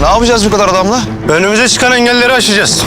Ne yapacağız bu kadar adamla? Önümüze çıkan engelleri aşacağız.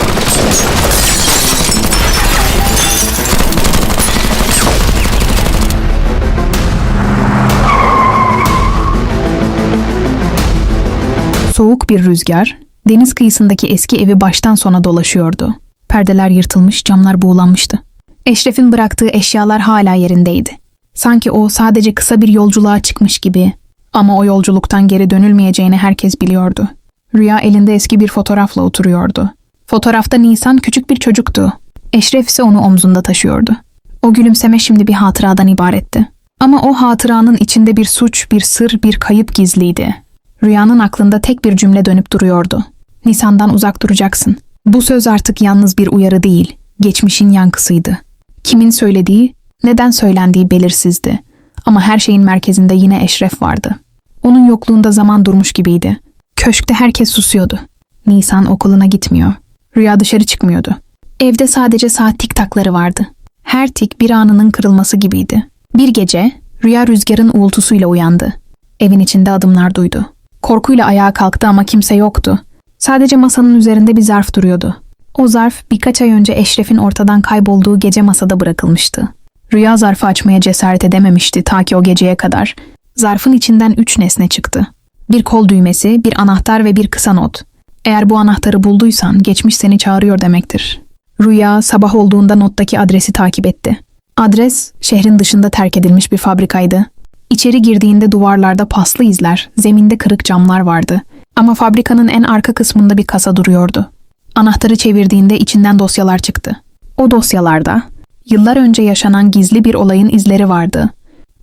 Soğuk bir rüzgar, deniz kıyısındaki eski evi baştan sona dolaşıyordu. Perdeler yırtılmış, camlar buğulanmıştı. Eşref'in bıraktığı eşyalar hala yerindeydi. Sanki o sadece kısa bir yolculuğa çıkmış gibi. Ama o yolculuktan geri dönülmeyeceğini herkes biliyordu. Rüya elinde eski bir fotoğrafla oturuyordu. Fotoğrafta Nisan küçük bir çocuktu. Eşref ise onu omzunda taşıyordu. O gülümseme şimdi bir hatıradan ibaretti. Ama o hatıranın içinde bir suç, bir sır, bir kayıp gizliydi. Rüyanın aklında tek bir cümle dönüp duruyordu. Nisan'dan uzak duracaksın. Bu söz artık yalnız bir uyarı değil, geçmişin yankısıydı. Kimin söylediği, neden söylendiği belirsizdi. Ama her şeyin merkezinde yine Eşref vardı. Onun yokluğunda zaman durmuş gibiydi. Köşkte herkes susuyordu. Nisan okuluna gitmiyor. Rüya dışarı çıkmıyordu. Evde sadece saat tik takları vardı. Her tik bir anının kırılması gibiydi. Bir gece Rüya rüzgarın uğultusuyla uyandı. Evin içinde adımlar duydu. Korkuyla ayağa kalktı ama kimse yoktu. Sadece masanın üzerinde bir zarf duruyordu. O zarf birkaç ay önce Eşref'in ortadan kaybolduğu gece masada bırakılmıştı. Rüya zarfı açmaya cesaret edememişti ta ki o geceye kadar. Zarfın içinden üç nesne çıktı. Bir kol düğmesi, bir anahtar ve bir kısa not. Eğer bu anahtarı bulduysan geçmiş seni çağırıyor demektir. Rüya sabah olduğunda nottaki adresi takip etti. Adres şehrin dışında terk edilmiş bir fabrikaydı. İçeri girdiğinde duvarlarda paslı izler, zeminde kırık camlar vardı. Ama fabrikanın en arka kısmında bir kasa duruyordu. Anahtarı çevirdiğinde içinden dosyalar çıktı. O dosyalarda yıllar önce yaşanan gizli bir olayın izleri vardı.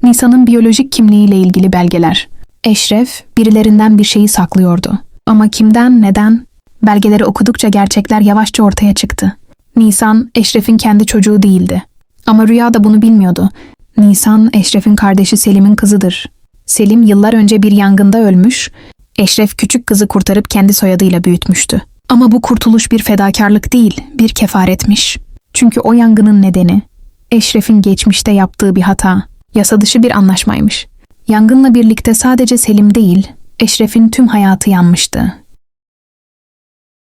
Nisan'ın biyolojik kimliğiyle ilgili belgeler. Eşref birilerinden bir şeyi saklıyordu. Ama kimden, neden? Belgeleri okudukça gerçekler yavaşça ortaya çıktı. Nisan, Eşref'in kendi çocuğu değildi. Ama Rüya da bunu bilmiyordu. Nisan, Eşref'in kardeşi Selim'in kızıdır. Selim yıllar önce bir yangında ölmüş, Eşref küçük kızı kurtarıp kendi soyadıyla büyütmüştü. Ama bu kurtuluş bir fedakarlık değil, bir kefaretmiş. Çünkü o yangının nedeni, Eşref'in geçmişte yaptığı bir hata, yasa dışı bir anlaşmaymış. Yangınla birlikte sadece Selim değil, Eşref'in tüm hayatı yanmıştı.